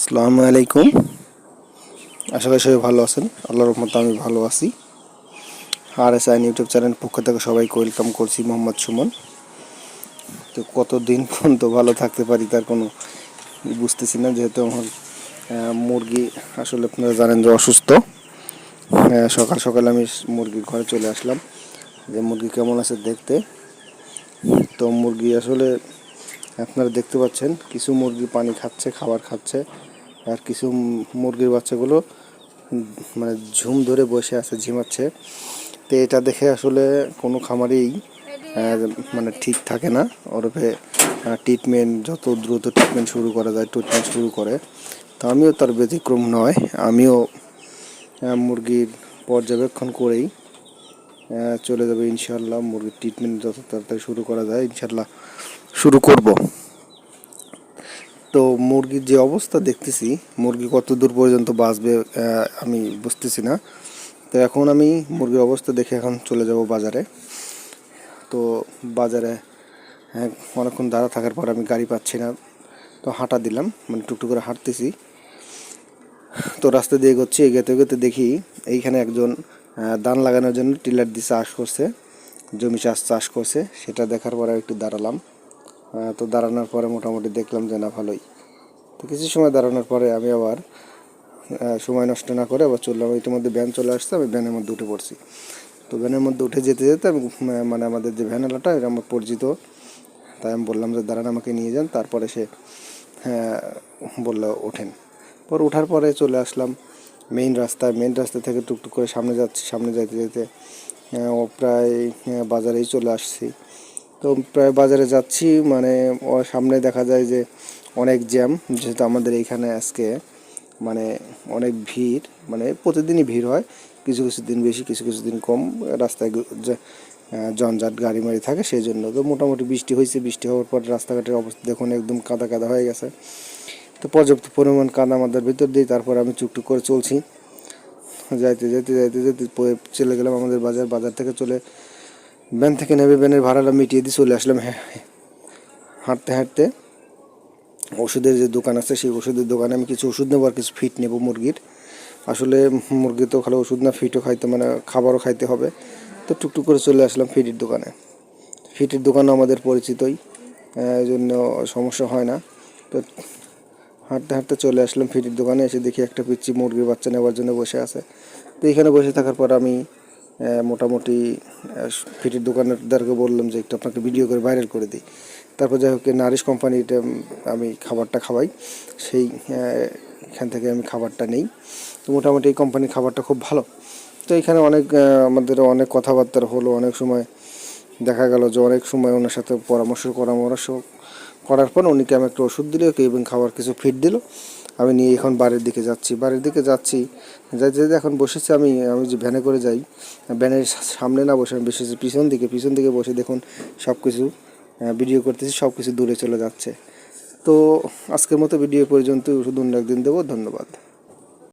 আসসালামু আলাইকুম। আশা করি সবাই ভালো আছেন। আল্লাহর রহমতে আমি ভালো আছি। আর এস আইন ইউটিউব চ্যানেল পক্ষ থেকে সবাইকে ওয়েলকাম করছি মোহাম্মদ সুমন। তো কতদিন পর্যন্ত ভালো থাকতে পারি তার কোনো বুঝতেছি না, যেহেতু আমার মুরগি আসলে আপনারা জানেন যে অসুস্থ। সকাল সকাল আমি মুরগির ঘরে চলে আসলাম। যে মুরগি কেমন আছে দেখতে। তো মুরগি আসলে আপনারা দেখতে পাচ্ছেন, কিছু মুরগি পানি খাচ্ছে, খাবার খাচ্ছে, আর কিছু মুরগির বাচ্চাগুলো মানে ঝুম ধরে বসে আছে, ঝিমাচ্ছে। তো এটা দেখে আসলে কোনো খামারেই মানে ঠিক থাকে না। ওরফে ট্রিটমেন্ট যত দ্রুত ট্রিটমেন্ট শুরু করা যায় ট্রিটমেন্ট শুরু করে। তো আমিও তার ব্যতিক্রম নয়, আমিও মুরগির পর্যবেক্ষণ করেই চলে যাবে ইনশাল্লাহ মুরগির ট্রিটমেন্ট যত তাড়াতাড়ি শুরু করা যায় ইনশাল্লাহ শুরু করব। তো মুরগির যে অবস্থা দেখতেছি, মুরগি কত দূর পর্যন্ত বাঁচবে আমি বুঝতেছি না। তো এখন আমি মুরগির অবস্থা দেখে এখন চলে যাব বাজারে। তো বাজারে হ্যাঁ অনেকক্ষণ দাঁড়া থাকার পর আমি গাড়ি পাচ্ছি না। তো হাঁটা দিলাম মানে টুকটুক করে হাঁটতেছি। তো রাস্তা দিয়ে এগোচ্ছি, এগোতে এগোতে দেখি এইখানে একজন ধান লাগানোর জন্য টিলার দিয়ে চাষ করছে, জমি চাষ চাষ করছে। সেটা দেখার পরে একটু দাঁড়ালাম। তো দাঁড়ানোর পরে মোটামুটি দেখলাম যে না, ভালোই। তো কিছু সময় দাঁড়ানোর পরে আমি আবার সময় নষ্ট না করে আবার চললাম। ইতিমধ্যে ভ্যান চলে আসছে, আমি ভ্যানের মধ্যে উঠে পড়ছি। তো ভ্যানের মধ্যে উঠে যেতে যেতে আমি মানে আমাদের যে ভ্যানালাটা এটা আমার পরিচিত, তাই আমি বললাম যে, দাঁড়ান, আমাকে নিয়ে যান। তারপরে সে হ্যাঁ বলল, ওঠেন। পর ওঠার পরে চলে আসলাম মেইন রাস্তায়। মেইন রাস্তা থেকে টুকটুক করে সামনে যাচ্ছি। সামনে যেতে যেতে ও প্রায় বাজারেই চলে আসছি। তো প্রায় বাজারে যাচ্ছি মানে সামনে দেখা যায় যে অনেক জ্যাম, যেহেতু আমাদের এইখানে আজকে মানে অনেক ভিড় মানে প্রতিদিনই ভিড় হয়। কিছু কিছু দিন বেশি, কিছু কিছু দিন কম, রাস্তায় জঞ্জাট গাড়ি মারি থাকে সেই জন্য তো মোটামুটি বৃষ্টি হয়েছে, বৃষ্টি হওয়ার পর রাস্তাঘাটের অবস্থা দেখুন একদম কাদা কাদা হয়ে গেছে। তো পর্যাপ্ত পরিমাণ কাদা আমাদের ভিতর দিয়ে তারপর আমি টুকটুক করে চলছি। যাইতে যাইতে যাইতে যাইতে চলে গেলাম আমাদের বাজার বাজার থেকে চলে ভ্যান থেকে নেবে ভ্যানের ভাড়াটা মিটিয়ে দিয়ে চলে আসলাম। হ্যাঁ হাঁটতে হাঁটতে ওষুধের যে দোকান আছে, সেই ওষুধের দোকানে আমি কিছু ওষুধ নেব আর কিছু ফিট নেব মুরগির। আসলে মুরগি তো খালি ওষুধ না ফিটও খাইতে মানে খাবারও খাইতে হবে। তো টুকটুক করে চলে আসলাম ফিটির দোকানে। ফিটির দোকানও আমাদের পরিচিতই এই জন্য সমস্যা হয় না। তো হাঁটতে হাঁটতে চলে আসলাম ফিটির দোকানে, এসে দেখি একটা পিচ্ছি মুরগির বাচ্চা নেওয়ার জন্য বসে আছে। তো এখানে বসে থাকার পর আমি মোটামুটি ফিটির দোকানদারকে বললাম যে একটু আপনাকে ভিডিও করে ভাইরাল করে দিই। তারপর যাই হোক নারিশ কোম্পানিটা আমি খাবারটা খাওয়াই। সেই এখান থেকে আমি খাবারটা নেই। তো মোটামুটি এই কোম্পানির খাবারটা খুব ভালো। তো এখানে অনেক আমাদের অনেক কথাবার্তা হলো। অনেক সময় দেখা গেল যে অনেক সময় ওনার সাথে পরামর্শ পরামর্শ করার পর উনিকে আমি একটা ওষুধ দিল এবং খাবার কিছু ফিট দিল। আমি নিয়ে এখন বাড়ির দিকে যাচ্ছি। বাড়ির দিকে যাচ্ছি যাইতে যাইতে এখন বসেছি আমি আমি যে ভ্যানে করে যাই, ভ্যানের সামনে না বসে আমি বসেছি পিছন দিকে পিছন দিকে বসে দেখুন সব কিছু ভিডিও করতেছি সব কিছু দূরে চলে যাচ্ছে। তো আজকের মতো ভিডিও পর্যন্ত শুধু অন্য একদিন দেবো, ধন্যবাদ।